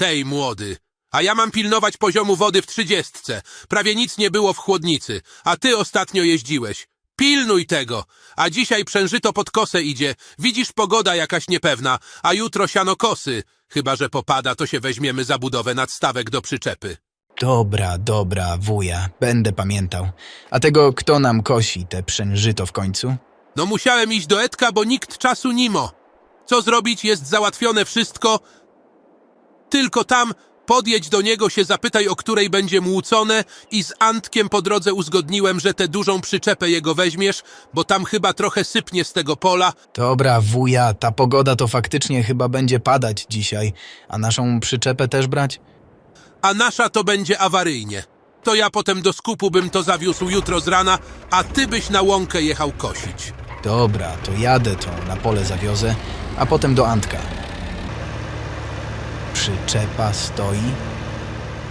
Tej młody. A ja mam pilnować poziomu wody w trzydziestce. Prawie nic nie było w chłodnicy, a ty ostatnio jeździłeś. Pilnuj tego. A dzisiaj przężyto pod kosę idzie. Widzisz, pogoda jakaś niepewna, a jutro siano kosy. Chyba, że popada, to się weźmiemy za budowę nadstawek do przyczepy. Dobra, dobra, wuja, będę pamiętał. A tego kto nam kosi, te przężyto w końcu? No musiałem iść do Edka, bo nikt czasu nimo. Co zrobić? Jest załatwione wszystko. Tylko tam podjedź do niego, się zapytaj, o której będzie młócone i z Antkiem po drodze uzgodniłem, że tę dużą przyczepę jego weźmiesz, bo tam chyba trochę sypnie z tego pola. Dobra, wuja, ta pogoda to faktycznie chyba będzie padać dzisiaj. A naszą przyczepę też brać? a nasza to będzie awaryjnie. To ja potem do skupu bym to zawiózł jutro z rana, a ty byś na łąkę jechał kosić. Dobra, to jadę to na pole zawiozę, a potem do Antka. Przyczepa stoi.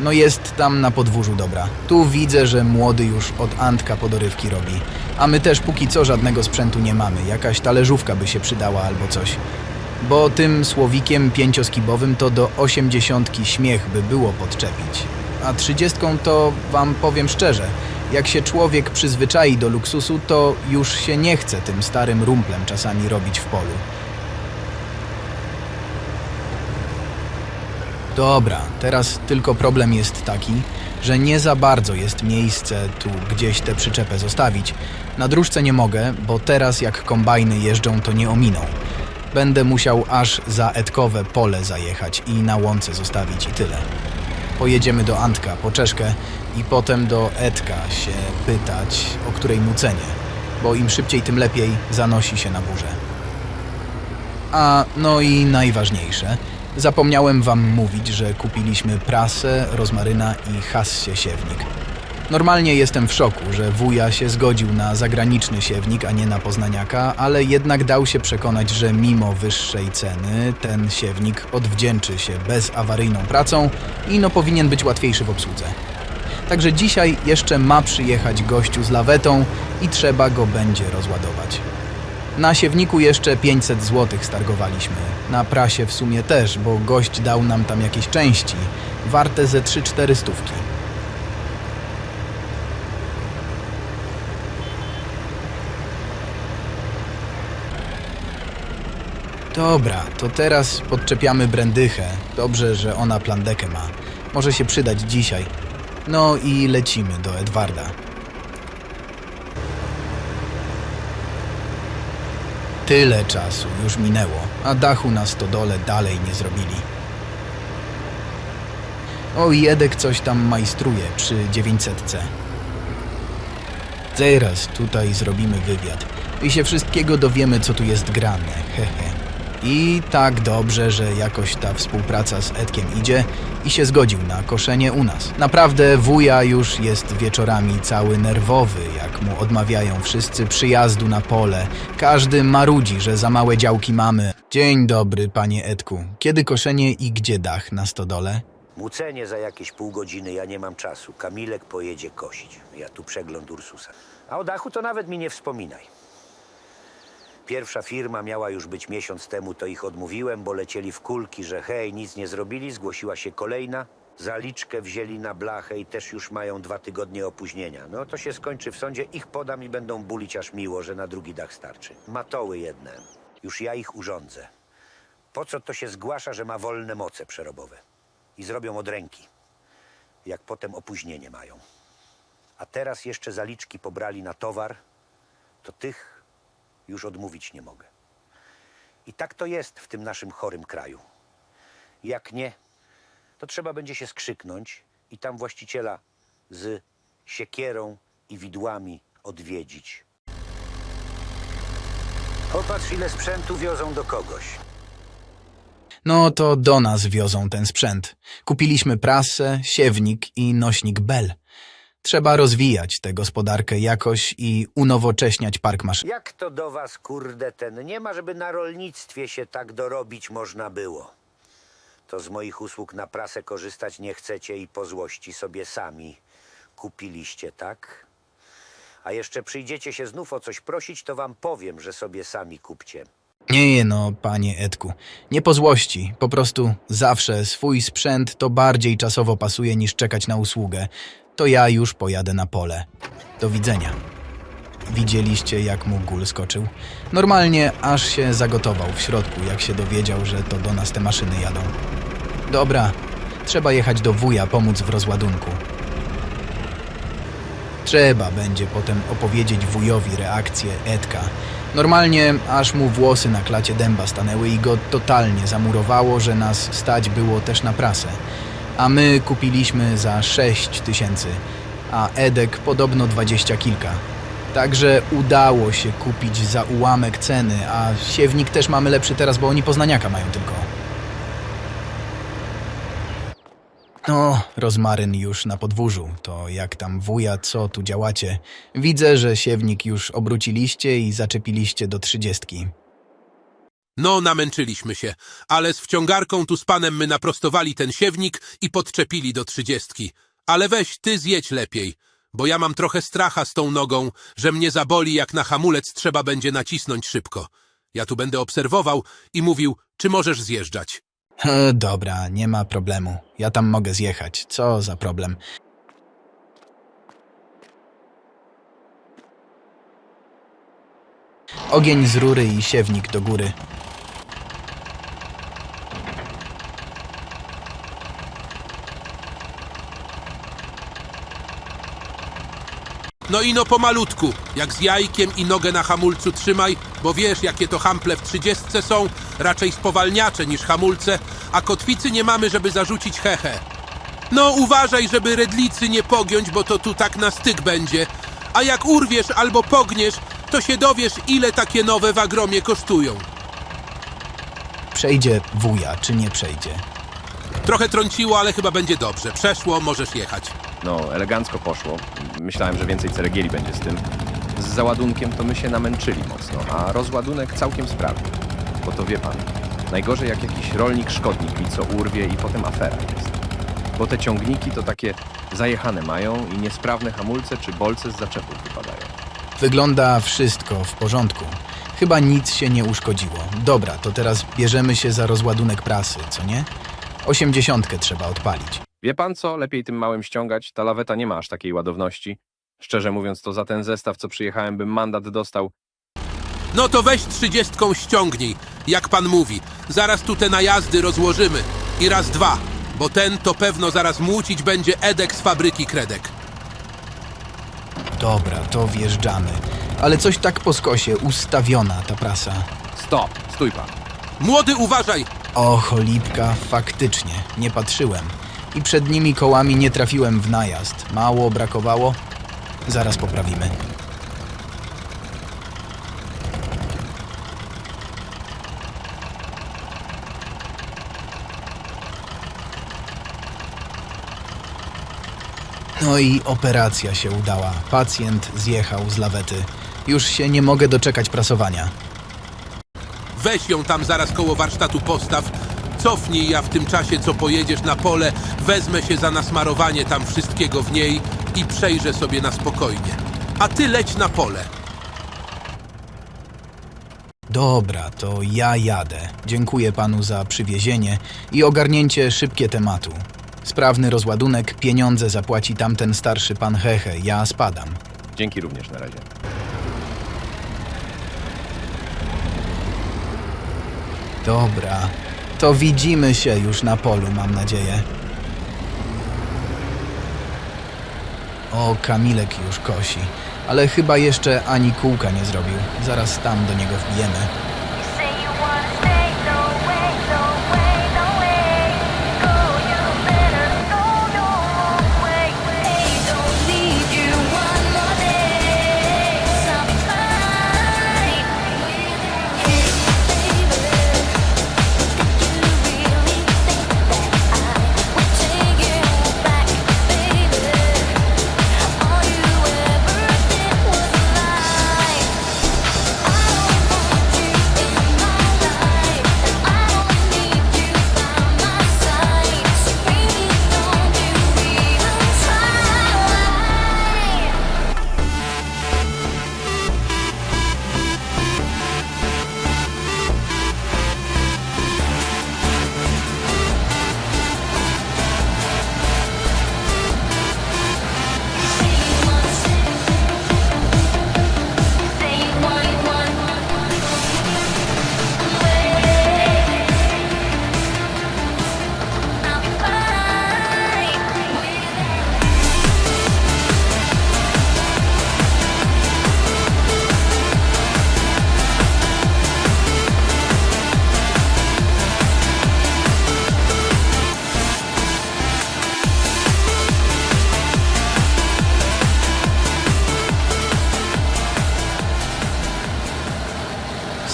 No jest tam na podwórzu dobra. Tu widzę, że młody już od Antka podorywki robi. A my też póki co żadnego sprzętu nie mamy. Jakaś talerzówka by się przydała albo coś. Bo tym słowikiem pięcioskibowym to do osiemdziesiątki śmiech by było podczepić. A trzydziestką to wam powiem szczerze, jak się człowiek przyzwyczai do luksusu, to już się nie chce tym starym rumplem czasami robić w polu. Dobra, teraz tylko problem jest taki, że nie za bardzo jest miejsce tu gdzieś tę przyczepę zostawić. Na dróżce nie mogę, bo teraz jak kombajny jeżdżą, to nie ominą. Będę musiał aż za Edkowe pole zajechać i na łące zostawić i tyle. Pojedziemy do Antka po czeszkę i potem do Edka się pytać, o której mu cenie, bo im szybciej, tym lepiej zanosi się na burzę. A no i najważniejsze, zapomniałem wam mówić, że kupiliśmy prasę, rozmaryna i hassie siewnik. Normalnie jestem w szoku, że wuja się zgodził na zagraniczny siewnik, a nie na poznaniaka, ale jednak dał się przekonać, że mimo wyższej ceny ten siewnik odwdzięczy się bezawaryjną pracą i no powinien być łatwiejszy w obsłudze. Także dzisiaj jeszcze ma przyjechać gościu z lawetą i trzeba go będzie rozładować. Na siewniku jeszcze 500 zł stargowaliśmy. Na prasie w sumie też, bo gość dał nam tam jakieś części, warte ze 3-4 stówki. Dobra, to teraz podczepiamy Brendychę. Dobrze, że ona plandekę ma. Może się przydać dzisiaj. No i lecimy do Edwarda. Tyle czasu już minęło, a dachu na stodole dalej nie zrobili. O, Jedek coś tam majstruje przy 900. Teraz tutaj zrobimy wywiad i się wszystkiego dowiemy, co tu jest grane. Hehe. I tak dobrze, że jakoś ta współpraca z Edkiem idzie i się zgodził na koszenie u nas. Naprawdę wuja już jest wieczorami cały nerwowy, jak mu odmawiają wszyscy przyjazdu na pole. Każdy marudzi, że za małe działki mamy. Dzień dobry, panie Edku. Kiedy koszenie i gdzie dach na stodole? Mucenie za jakieś pół godziny, ja nie mam czasu. Kamilek pojedzie kosić. Ja tu przegląd Ursusa. A o dachu to nawet mi nie wspominaj. Pierwsza firma miała już być miesiąc temu, to ich odmówiłem, bo lecieli w kulki, że hej, nic nie zrobili. Zgłosiła się kolejna. Zaliczkę wzięli na blachę i też już mają dwa tygodnie opóźnienia. No to się skończy w sądzie, ich podam i będą bulić aż miło, że na drugi dach starczy. Matoły jedne. Już ja ich urządzę. Po co to się zgłasza, że ma wolne moce przerobowe? I zrobią od ręki. Jak potem opóźnienie mają. A teraz jeszcze zaliczki pobrali na towar, to tych już odmówić nie mogę. I tak to jest w tym naszym chorym kraju. Jak nie, to trzeba będzie się skrzyknąć i tam właściciela z siekierą i widłami odwiedzić. Popatrz, ile sprzętu wiozą do kogoś. No to do nas wiozą ten sprzęt. Kupiliśmy prasę, siewnik i nośnik Bell. Trzeba rozwijać tę gospodarkę jakoś i unowocześniać park maszyn. Jak to do was, kurde, ten nie ma, żeby na rolnictwie się tak dorobić można było? To z moich usług na prasę korzystać nie chcecie i po złości sobie sami kupiliście, tak? A jeszcze przyjdziecie się znów o coś prosić, to wam powiem, że sobie sami kupcie. Nie, nie, no, panie Edku. Nie po złości. Po prostu zawsze swój sprzęt to bardziej czasowo pasuje niż czekać na usługę. To ja już pojadę na pole. Do widzenia. Widzieliście, jak mu gól skoczył? Normalnie aż się zagotował w środku, jak się dowiedział, że to do nas te maszyny jadą. Dobra, trzeba jechać do wuja pomóc w rozładunku. Trzeba będzie potem opowiedzieć wujowi reakcję Edka. Normalnie aż mu włosy na klacie dęba stanęły i go totalnie zamurowało, że nas stać było też na prasę. A my kupiliśmy za 6 tysięcy, a Edek podobno dwadzieścia kilka. Także udało się kupić za ułamek ceny, a siewnik też mamy lepszy teraz, bo oni poznaniaka mają tylko. No, rozmaryn już na podwórzu. To jak tam wuja, co tu działacie? Widzę, że siewnik już obróciliście i zaczepiliście do trzydziestki. No, namęczyliśmy się, ale z wciągarką tu z panem my naprostowali ten siewnik i podczepili do trzydziestki. Ale weź, ty zjedź lepiej, bo ja mam trochę stracha z tą nogą, że mnie zaboli, jak na hamulec trzeba będzie nacisnąć szybko. Ja tu będę obserwował i mówił, czy możesz zjeżdżać. E, dobra, nie ma problemu. Ja tam mogę zjechać. Co za problem? Ogień z rury i siewnik do góry. No i no pomalutku, jak z jajkiem i nogę na hamulcu trzymaj, bo wiesz, jakie to hample w trzydziestce są, raczej spowalniacze niż hamulce, a kotwicy nie mamy, żeby zarzucić hehe. No uważaj, żeby redlicy nie pogiąć, bo to tu tak na styk będzie. A jak urwiesz albo pogniesz, to się dowiesz, ile takie nowe w agromie kosztują. Przejdzie wuja, czy nie przejdzie? Trochę trąciło, ale chyba będzie dobrze. Przeszło, możesz jechać. No, elegancko poszło. Myślałem, że więcej ceregieli będzie z tym. Z załadunkiem to my się namęczyli mocno, a rozładunek całkiem sprawny. Bo to wie pan, najgorzej jak jakiś rolnik szkodnik mi co urwie i potem afera jest. Bo te ciągniki to takie zajechane mają i niesprawne hamulce czy bolce z zaczepów wypadają. Wygląda wszystko w porządku. Chyba nic się nie uszkodziło. Dobra, to teraz bierzemy się za rozładunek prasy, co nie? Osiemdziesiątkę trzeba odpalić. Wie pan co? Lepiej tym małym ściągać. Ta laweta nie ma aż takiej ładowności. Szczerze mówiąc, to za ten zestaw, co przyjechałem, bym mandat dostał. No to weź trzydziestką ściągnij, jak pan mówi. Zaraz tu te najazdy rozłożymy. I raz dwa, bo ten to pewno zaraz młócić będzie Edek z fabryki Kredek. Dobra, to wjeżdżamy. Ale coś tak po skosie, ustawiona ta prasa. Stop! Stój pan! Młody, uważaj! O, cholipka, faktycznie, nie patrzyłem. I przednimi kołami nie trafiłem w najazd. Mało brakowało. Zaraz poprawimy. No i operacja się udała. Pacjent zjechał z lawety. Już się nie mogę doczekać prasowania. Weź ją tam zaraz koło warsztatu postaw. Cofnij, ja w tym czasie, co pojedziesz na pole, wezmę się za nasmarowanie tam wszystkiego w niej i przejrzę sobie na spokojnie. A ty leć na pole. Dobra, to ja jadę. Dziękuję panu za przywiezienie i ogarnięcie szybkie tematu. Sprawny rozładunek, pieniądze zapłaci tamten starszy pan Hehe, ja spadam. Dzięki również na razie. Dobra, to widzimy się już na polu, mam nadzieję. O, Kamilek już kosi, ale chyba jeszcze ani kółka nie zrobił. Zaraz tam do niego wbijemy.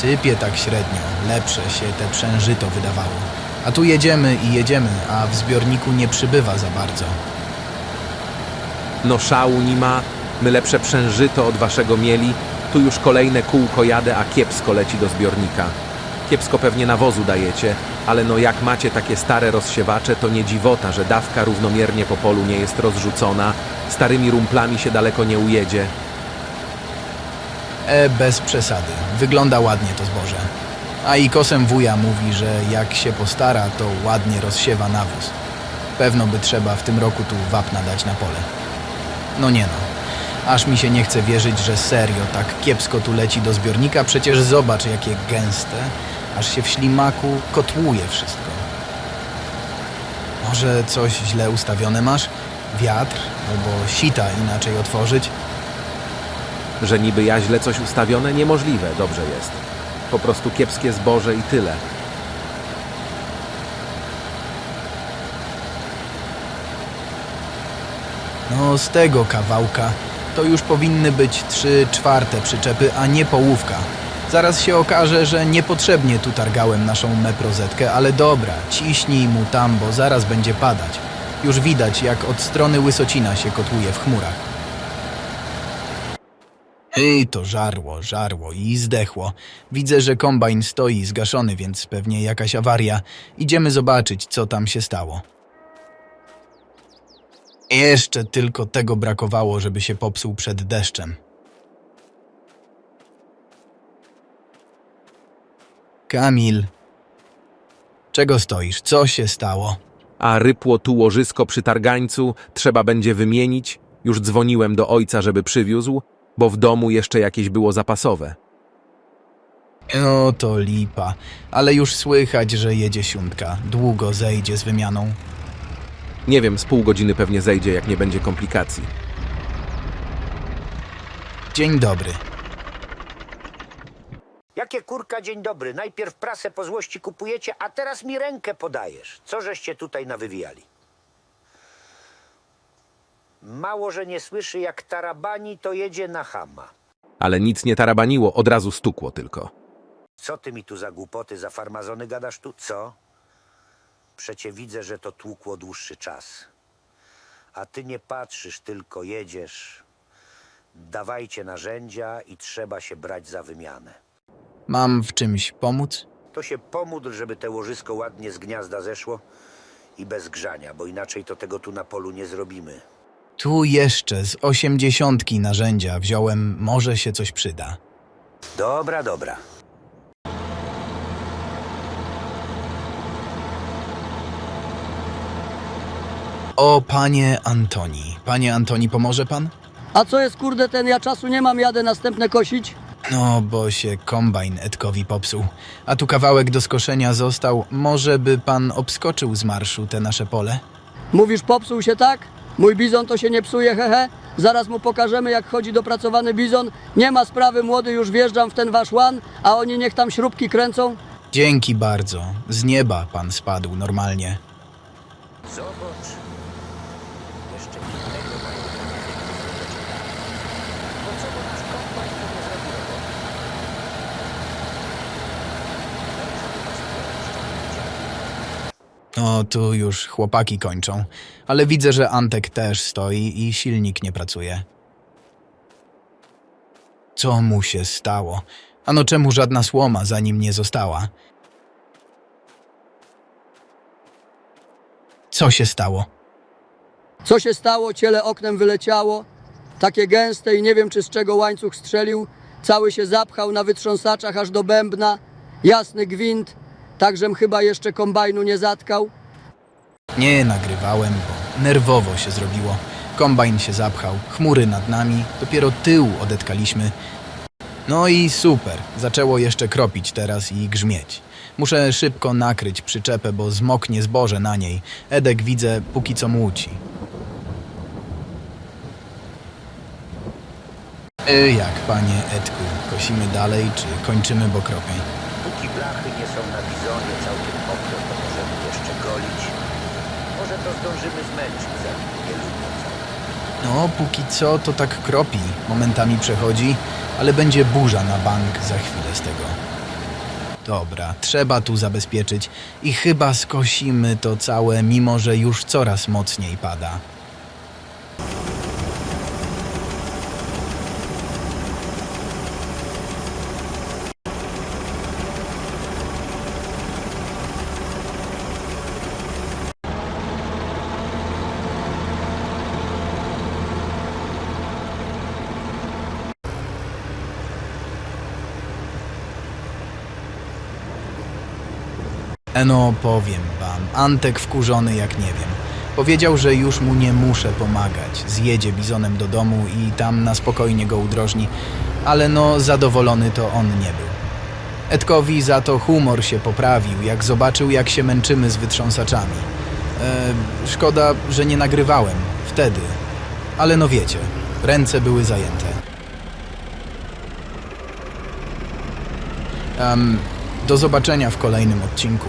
Sypie tak średnio, lepsze się te przężyto wydawało. A tu jedziemy i jedziemy, a w zbiorniku nie przybywa za bardzo. No szału nie ma, my lepsze przężyto od waszego mieli, tu już kolejne kółko jadę, a kiepsko leci do zbiornika. Kiepsko pewnie nawozu dajecie, ale no jak macie takie stare rozsiewacze, to nie dziwota, że dawka równomiernie po polu nie jest rozrzucona, starymi rumplami się daleko nie ujedzie. E, bez przesady. Wygląda ładnie to zboże. A i kosem wuja mówi, że jak się postara, to ładnie rozsiewa nawóz. Pewno by trzeba w tym roku tu wapna dać na pole. No nie no. Aż mi się nie chce wierzyć, że serio tak kiepsko tu leci do zbiornika. Przecież zobacz, jakie gęste. Aż się w ślimaku kotłuje wszystko. Może coś źle ustawione masz? Wiatr? Albo sita inaczej otworzyć? Że niby ja źle coś ustawione, niemożliwe, dobrze jest. Po prostu kiepskie zboże i tyle. No, z tego kawałka to już powinny być trzy czwarte przyczepy, a nie połówka. Zaraz się okaże, że niepotrzebnie tu targałem naszą meprozetkę, ale dobra, ciśnij mu tam, bo zaraz będzie padać. Już widać, jak od strony Łysocina się kotłuje w chmurach. Ej, to żarło, żarło i zdechło. Widzę, że kombajn stoi zgaszony, więc pewnie jakaś awaria. Idziemy zobaczyć, co tam się stało. Jeszcze tylko tego brakowało, żeby się popsuł przed deszczem. Kamil. Czego stoisz? Co się stało? A rypło tu łożysko przy targańcu trzeba będzie wymienić. Już dzwoniłem do ojca, żeby przywiózł, bo w domu jeszcze jakieś było zapasowe. No to lipa, ale już słychać, że jedzie siuntka. Długo zejdzie z wymianą. Nie wiem, z pół godziny pewnie zejdzie, jak nie będzie komplikacji. Dzień dobry. Jakie kurka dzień dobry. Najpierw prasę po złości kupujecie, a teraz mi rękę podajesz. Co żeście tutaj nawywijali? Mało, że nie słyszy jak tarabani, to jedzie na chama. Ale nic nie tarabaniło, od razu stukło tylko. Co ty mi tu za głupoty, za farmazony gadasz tu? Co? Przecie widzę, że to tłukło dłuższy czas. A ty nie patrzysz, tylko jedziesz. Dawajcie narzędzia i trzeba się brać za wymianę. Mam w czymś pomóc? To się pomódl, żeby te łożysko ładnie z gniazda zeszło i bez grzania, bo inaczej to tego tu na polu nie zrobimy. Tu jeszcze z osiemdziesiątki narzędzia wziąłem, może się coś przyda. Dobra, dobra. O, panie Antoni. Panie Antoni, pomoże pan? A co jest kurde ten, ja czasu nie mam, jadę następne kosić? No, bo się kombajn Edkowi popsuł. A tu kawałek do skoszenia został. Może by pan obskoczył z marszu te nasze pole? Mówisz popsuł się tak? Mój bizon to się nie psuje, hehe. Zaraz mu pokażemy jak chodzi dopracowany bizon. Nie ma sprawy, młody, już wjeżdżam w ten wasz łan, a oni niech tam śrubki kręcą. Dzięki bardzo. Z nieba pan spadł normalnie. Zobacz. Jeszcze innego mają. Po co bo nasz kombajn to nie zrobi roboty? O, tu już chłopaki kończą. Ale widzę, że Antek też stoi i silnik nie pracuje. Co mu się stało? Ano czemu żadna słoma za nim nie została? Co się stało? Co się stało? Ciele oknem wyleciało. Takie gęste i nie wiem czy z czego łańcuch strzelił. Cały się zapchał na wytrząsaczach aż do bębna. Jasny gwint. Takżem chyba jeszcze kombajnu nie zatkał. Nie nagrywałem, bo nerwowo się zrobiło. Kombajn się zapchał, chmury nad nami, dopiero tył odetkaliśmy. No i super, zaczęło jeszcze kropić teraz i grzmieć. Muszę szybko nakryć przyczepę, bo zmoknie zboże na niej. Edek widzę póki co młóci. Y, Jak, panie Edku, kosimy dalej, czy kończymy, bo kropi? Póki blachy nie są na bizonie całkiem mokre, to możemy jeszcze golić. Może to zdążymy zmęczyć, lubią. No, póki co to tak kropi, momentami przechodzi, ale będzie burza na bank za chwilę z tego. Dobra, trzeba tu zabezpieczyć i chyba skosimy to całe, mimo że już coraz mocniej pada. Eno, powiem wam, Antek wkurzony jak nie wiem. Powiedział, że już mu nie muszę pomagać. Zjedzie bizonem do domu i tam na spokojnie go udrożni, ale no zadowolony to on nie był. Edkowi za to humor się poprawił, jak zobaczył, jak się męczymy z wytrząsaczami. E, szkoda, że nie nagrywałem wtedy, ale no wiecie, ręce były zajęte. Em, do zobaczenia w kolejnym odcinku.